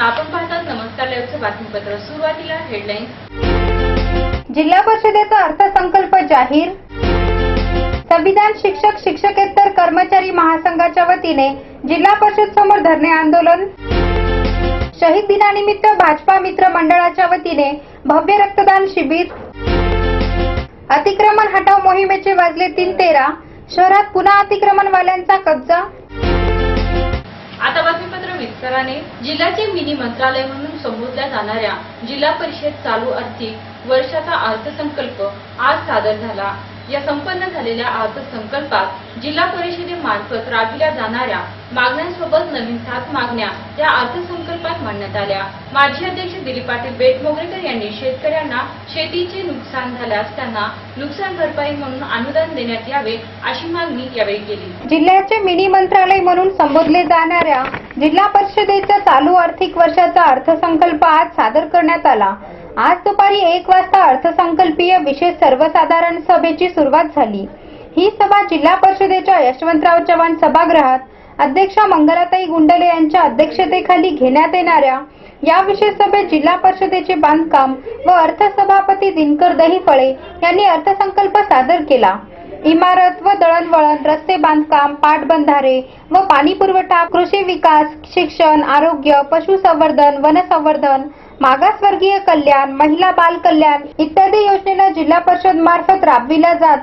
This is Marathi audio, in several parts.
आपण पाहतात नमस्कार लाईव्हचं बातमीपत्र. सुरुवातीला हेडलाईन्स जिल्हा परिषदेचा अर्थसंकल्प जाहीर. संविधान शिक्षक शिक्षकेतर कर्मचारी महासंघाच्या वतीने जिल्हा परिषद समोर धरणे आंदोलन. शहीद दिनानिमित्त भाजपा मित्र मंडळाच्या वतीने भव्य रक्तदान शिबिर. अतिक्रमण हटाव मोहिमेचे वाजले तीन तेरा. शहरात पुन्हा अतिक्रमणवाल्यांचा कब्जा. बातमीपत्र जिल्ह्याचे मिनी मंत्रालय म्हणून संबोधल्या जाणाऱ्या जिल्हा परिषद चालू आर्थिक वर्षाचा अर्थसंकल्प आज सादर झाला. या संपन्न झालेल्या अर्थसंकल्पात जिल्हा परिषदेमार्फत राबविल्या जाणाऱ्या मागण्यांसोबत नवीन सात मागण्या या अर्थसंकल्पात मांडण्यात आल्या. माजी अध्यक्ष दिलीप पाटील बेटमोगरेकर यांनी शेतकऱ्यांना शेतीचे नुकसान झाल्यास त्यांना नुकसान भरपाई म्हणून अनुदान देण्यात यावे अशी मागणी यावेळी केली. जिल्ह्याचे मिनी मंत्रालय म्हणून संबोधले जाणाऱ्या जिल्हा परिषदेच्या चालू आर्थिक वर्षाचा अर्थसंकल्प आज सादर करण्यात आला. आज दुपारी एक वाजता अर्थसंकल्पीय विशेष सर्वसाधारण सभेची सुरुवात झाली. ही सभा जिल्हा परिषदेच्या यशवंतराव चव्हाण सभागृहात अध्यक्षा मंगलाताई गुंडले यांच्या अध्यक्षतेखाली घेण्यात येणाऱ्या या विशेष सभेत जिल्हा परिषदेचे बांधकाम व अर्थसभापती दिनकर दहिफळे यांनी अर्थसंकल्प सादर केला. इमारत व दळणवळण रस्ते बांधकाम पाटबंधारे व पाणी पुरवठा कृषी विकास शिक्षण आरोग्य पशुसंवर्धन वनसंवर्धन मागासवर्गीय कल्याण महिला बाल कल्याण इत्यादी योजनेला जिल्हा परिषद मार्फत राबविल्या जात.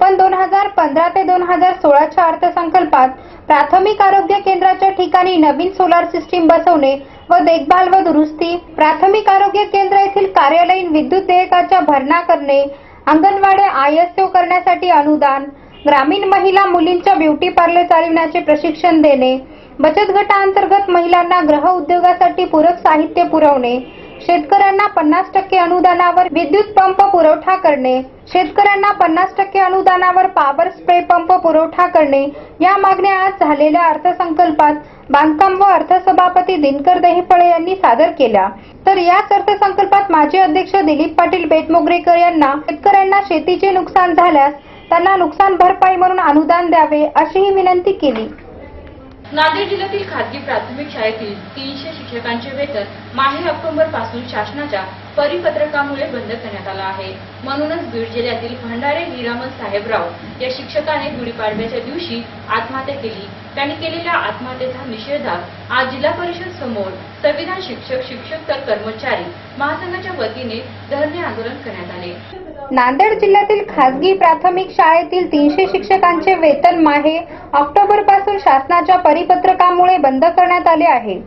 पण दोन हजार पंधरा ते दोन हजार सोळाच्या अर्थसंकल्पात प्राथमिक आरोग्य केंद्राच्या ठिकाणी नवीन सोलार सिस्टीम बसवणे व देखभाल व दुरुस्ती प्राथमिक आरोग्य केंद्र येथील कार्यालयीन विद्युत देयकाच्या भरणा करणे अंगणवाड्या आयएसओ करण्यासाठी अनुदान ग्रामीण महिला मुलींच्या ब्युटी पार्लर चालविण्याचे प्रशिक्षण देणे बचत गटांतर्गत महिलांना ग्रह उद्योगासाठी पूरक साहित्य पुरवणे शेतकऱ्यांना पन्नास टक्के अनुदानावर विद्युत पंप पुरवठा करणे शेतकऱ्यांना पन्नास टक्के अनुदानावर पॉवर स्प्रे पंप पुरवठा करणे या मागण्या आज झालेल्या अर्थसंकल्पात बांधकाम व अर्थसभापती दिनकर दहिफळे यांनी सादर केल्या. तर याच अर्थसंकल्पात माजी अध्यक्ष दिलीप पाटील बेटमोगरेकर यांना शेतकऱ्यांना शेतीचे नुकसान झाल्यास त्यांना नुकसान भरपाई म्हणून अनुदान द्यावे अशीही विनंती केली. नांदेड जिल्ह्यातील खासगी प्राथमिक शाळेतील तीनशे शिक्षकांचे वेतन माहे ऑक्टोबरपासून शासनाच्या परिपत्रकामुळे बंद करण्यात आला आहे. म्हणूनच बीड जिल्ह्यातील भंडारे हिरामन साहेबराव या शिक्षकाने गुढीपाडव्याच्या दिवशी आत्महत्या केली. त्यांनी केलेल्या आत्महत्येचा निषेधात आज जिल्हा परिषद समोर संविधान शिक्षक शिक्षक तर कर्मचारी महासंघाच्या वतीने धरणे आंदोलन करण्यात आले. नांदेड जिल्ह्यातील खासगी प्राथमिक शाळेतील तीनशे शिक्षकांचे वेतन माहे ऑक्टोबरपासून शासनाच्या परिपत्रकामुळे बंद करण्यात आले आहे.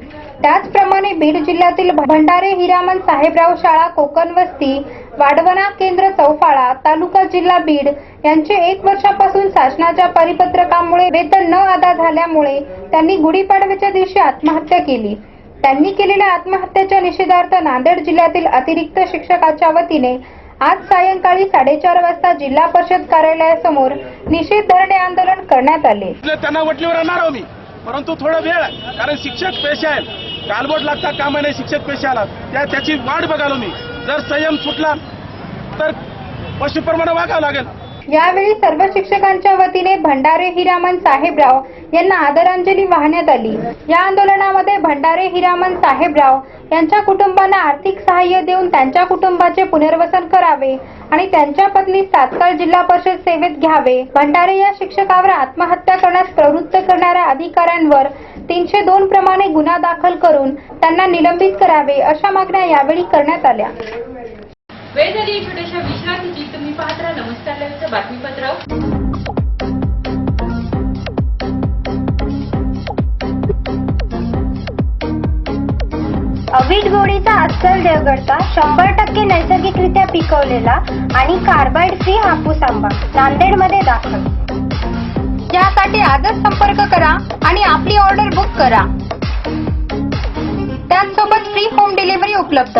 त्याचप्रमाणे बीड जिल्ह्यातील भंडारे हिरामन साहेबराव शाळा कोकण वस्ती वाडवना केंद्र चौफाळा तालुका जिल्हा बीड यांचे एक वर्षापासून शासनाच्या परिपत्रकामुळे वेतन न अदा झाल्यामुळे त्यांनी गुढीपाडव्याच्या दिवशी आत्महत्या केली. त्यांनी केलेल्या आत्महत्येच्या निषेधार्थ नांदेड जिल्ह्यातील अतिरिक्त शिक्षकाच्या वतीने आज सायंकाळी साडेचार वाजता जिल्हा परिषद कार्यालयासमोर निषेध धरणे आंदोलन करण्यात आले. त्यांना वटलीवर राहणार मी. परंतु थोडा वेळ कारण शिक्षक पेशा आहे कालबोट लागता कामाने शिक्षक पेशा आला. त्याची वाट बघालो मी. जर संयम सुटला तर पशुप्रमाणे वागावं लागेल. यावेळी सर्व शिक्षकांच्या वतीने भंडारे हिरामन साहेबराव यांना आदरांजली वाहण्यात आली. या आंदोलनामध्ये भंडारे हिरामन साहेबराव यांच्या कुटुंबांना आर्थिक सहाय्य देऊन त्यांच्या कुटुंबाचे पुनर्वसन करावे आणि त्यांच्या पत्नी तात्काळ जिल्हा परिषद सेवेत घ्यावे. भंडारे या शिक्षकावर आत्महत्या करण्यास प्रवृत्त करणाऱ्या अधिकाऱ्यांवर तीनशे दोन प्रमाणे गुन्हा दाखल करून त्यांना निलंबित करावे अशा मागण्या यावेळी करण्यात आल्या. वेळ झाली छोट्याशा विश्रांतीची तुम्ही पाहत राहा. नमस्कार लाईव्हचं बातमीपत्र. अवीट गोडीचा अस्सल देवगडचा शंभर टक्के नैसर्गिकरित्या पिकवलेला आणि कार्बाइड फ्री हापूस आंबा नांदेडमध्ये दाखल. यासाठी आजच संपर्क करा आणि आपली ऑर्डर बुक करा. त्याचसोबत फ्री होम डिलिव्हरी उपलब्ध.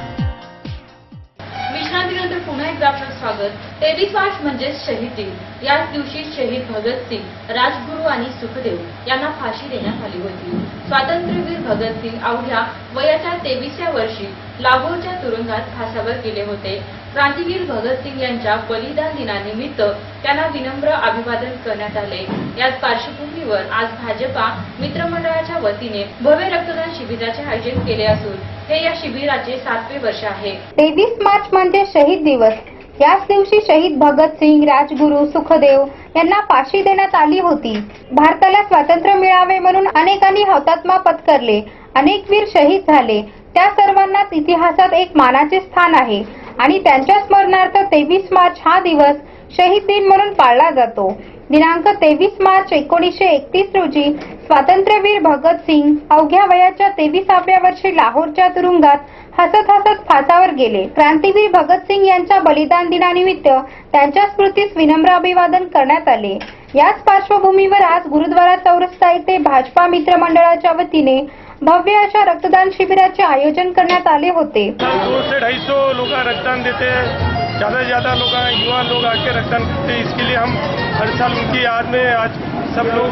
आपलं तेवीस मार्च म्हणजेच शहीद दिन याच दिवशी शहीद भगतसिंग राजगुरू आणि सुखदेव यांना फाशी देण्यात आली होती. स्वातंत्र्यवीर भगतसिंग अवघ्या वयाच्या तेवीसव्या वर्षी लाहोरच्या तुरुंगात फासावर गेले होते. क्रांतीवीर भगतसिंग यांच्या बलिदान दिनानिमित्त त्यांना विनम्र अभिवादन करण्यात आले. याच पार्श्वभूमीवर आज भाजपा मित्रमंडळाच्या वतीने भव्य रक्तदान शिबिराचे आयोजन केले असून हे या शिबिराचे सातवे वर्ष आहे. तेवीस मार्च म्हणजे शहीद दिवस. याच दिवशी शहीद भगतसिंग राजगुरू सुखदेव यांना फाशी देण्यात आली होती. भारताला स्वातंत्र्य मिळावे म्हणून अनेकांनी हौतात्मा पत्करले. अनेक वीर शहीद झाले. त्या सर्वांनाच इतिहासात एक मानाचे स्थान आहे. आणि त्यांच्या स्मरणार्थ तेवीस मार्च हा दिवस शहीद दिन म्हणून पाळला जातो. दिनांक तेवीस मार्च एकोणीसशे एकतीस रोजी स्वातंत्र्यवीर भगतसिंग अवघ्या वयाच्या तेविसाव्या वर्षी लाहोरच्या तुरुंगात हसत हसत फासावर गेले. क्रांतीवीर भगतसिंग यांच्या बलिदान दिनानिमित्त त्यांच्या स्मृतीस विनम्र अभिवादन करण्यात आले. याच पार्श्वभूमीवर आज गुरुद्वारा चौरस्ता येथे भाजपा मित्र मंडळाच्या वतीने भव्य अशा रक्तदान शिबिराचे आयोजन करण्यात आले होते. रक्तदान देते. ज़्यादा से ज़्यादा लोग युवा लोग आके रक्तदान करते हैं। इसके लिए हम हर साल उनकी याद में आज सब लोग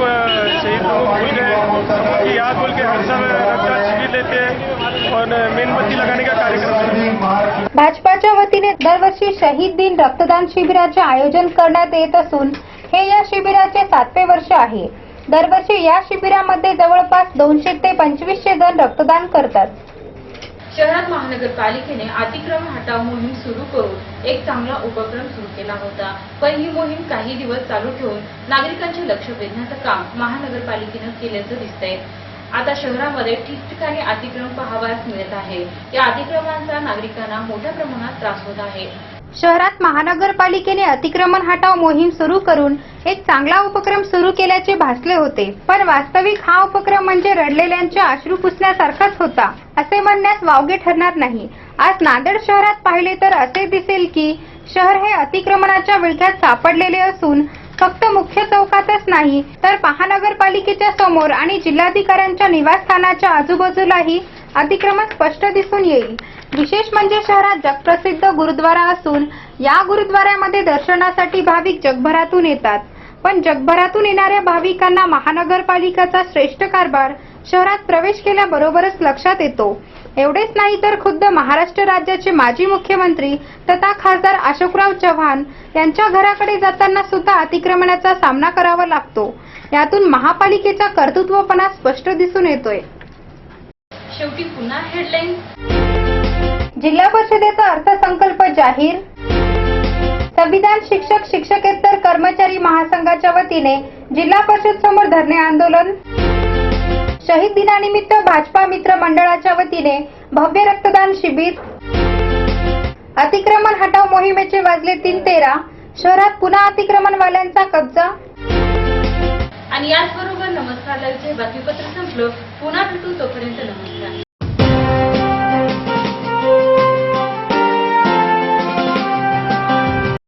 शहीद लोगों को भूल गए। उनकी याद बोल के हर साल रक्तदान शिविर लेते हैं और मेणबत्ती लगाने का कार्यक्रम भाजपाच्या वतीने दरवर्षी शहीद दिन रक्तदान शिबिराचे आयोजन करण्यात येत असून हे या शिबिराचे सातवे वर्ष आहे. दरवर्षी या शिबिरामध्ये जवळपास दोनशे ते पंचवीसशे जण रक्तदान करतात. शहरात महानगरपालिकेने अतिक्रम हटाव मोहीम सुरू करून एक चांगला उपक्रम सुरू केला होता. पण ही मोहीम काही दिवस चालू ठेवून नागरिकांचे लक्ष वेधण्याचं काम महानगरपालिकेनं केल्याचं दिसतंय. आता शहरामध्ये ठिकठिकाणी अतिक्रम पाहावयास मिळत आहे. या अतिक्रमांचा नागरिकांना मोठ्या प्रमाणात त्रास होत आहे. शहरात महानगरपालिकेने अतिक्रमण हटाव मोहीम सुरू करून एक चांगला उपक्रम सुरू केल्याचे भासले होते. पण वास्तविक हा उपक्रम म्हणजे रडलेल्यांचे अश्रू पुसण्यासारखाच होता असे म्हणण्यास वावगे ठरणार नाही. आज नांदेड शहरात पाहिले तर असे दिसेल की शहर हे अतिक्रमणाच्या विळख्यात सापडलेले असून फक्त मुख्य चौकातच नाही तर महानगरपालिकेच्या समोर आणि जिल्हाधिकाऱ्यांच्या निवासस्थानाच्या आजूबाजूलाही अतिक्रमण स्पष्ट दिसून येईल. विशेष म्हणजे शहरात जगप्रसिद्ध गुरुद्वारा असून या गुरुद्वाऱ्यामध्ये दर्शनासाठी भाविक जगभरातून येतात. पण जगभरातून येणाऱ्या भाविकांना महानगरपालिकाचा श्रेष्ठ कारभार शहरात प्रवेश केल्याबरोबरच लक्षात येतो. एवढेच नाही तर खुद्द महाराष्ट्र राज्याचे माजी मुख्यमंत्री तथा खासदार अशोकराव चव्हाण यांच्या घराकडे जाताना सुद्धा अतिक्रमणाचा सामना करावा लागतो. यातून महापालिकेचा कर्तृत्वपणा स्पष्ट दिसून येतोय. शेवटी पुन्हा हेडलाईन जिल्हा परिषदेचा अर्थसंकल्प जाहीर. संविधान शिक्षक शिक्षकेतर कर्मचारी महासंघाच्या वतीने जिल्हा परिषद समोर धरणे आंदोलन. शहीद दिनानिमित्त भाजपा मित्र मंडळाच्या वतीने भव्य रक्तदान शिबिर. अतिक्रमण हटाव मोहिमेचे वाजले तीन तेरा. शहरात पुन्हा अतिक्रमणवाल्यांचा कब्जा. आणि याचबरोबर नमस्कार लाईव्हचे बातमीपत्र संपलं. पुन्हा भेटू तोपर्यंत नमस्कार.